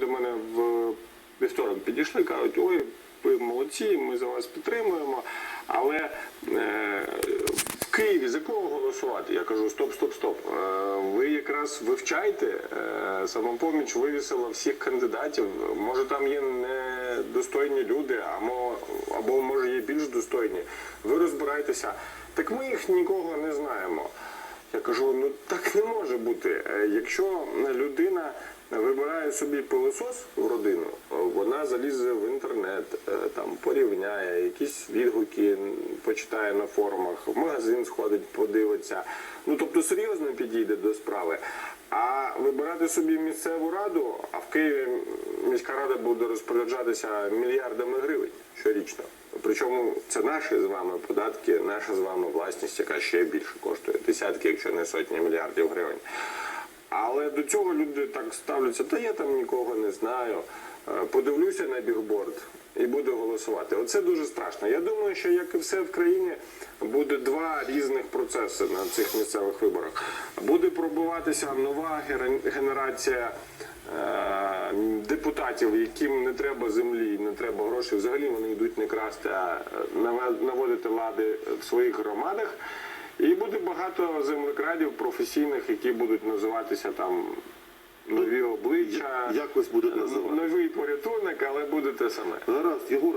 До мене в вівторок підійшли, кажуть, ой, ви молодці, ми за вас підтримуємо. Але е, в Києві за кого голосувати? Я кажу, стоп, стоп, стоп. Е, ви якраз вивчайте. Е, самопоміч вивісила всіх кандидатів. Може там є недостойні люди, або, або може є більш достойні. Ви розбирайтеся. Так ми їх нікого не знаємо. Я кажу, ну так не може бути. Е, Якщо людина вибирає собі пилосос в родину, вона залізе в інтернет, е, там порівняє, якісь відгуки почитає на форумах, в магазин сходить, подивиться. Ну тобто серйозно підійде до справи. А вибирати собі місцеву раду, а в Києві міська рада буде розпоряджатися мільярдами гривень щорічно. Причому це наші з вами податки, наша з вами власність, яка ще більше коштує десятки, якщо не сотні мільярдів гривень. Але до цього люди так ставляться, та я там нікого не знаю. Е, Подивлюся на бігборд і буду голосувати. Оце дуже страшно. Я думаю, що як і все в країні, буде два різних процеси на цих місцевих виборах. Буде пробуватися нова генерація е, депутатів, яким не треба землі, не треба грошей. Взагалі вони йдуть не красти, а наводити лади в своїх громадах. І буде багато землекрадів професійних, які будуть називатися там нові обличчя, Якось будуть називати. новий порятунок, але буде те саме. Гаразд, Єгор.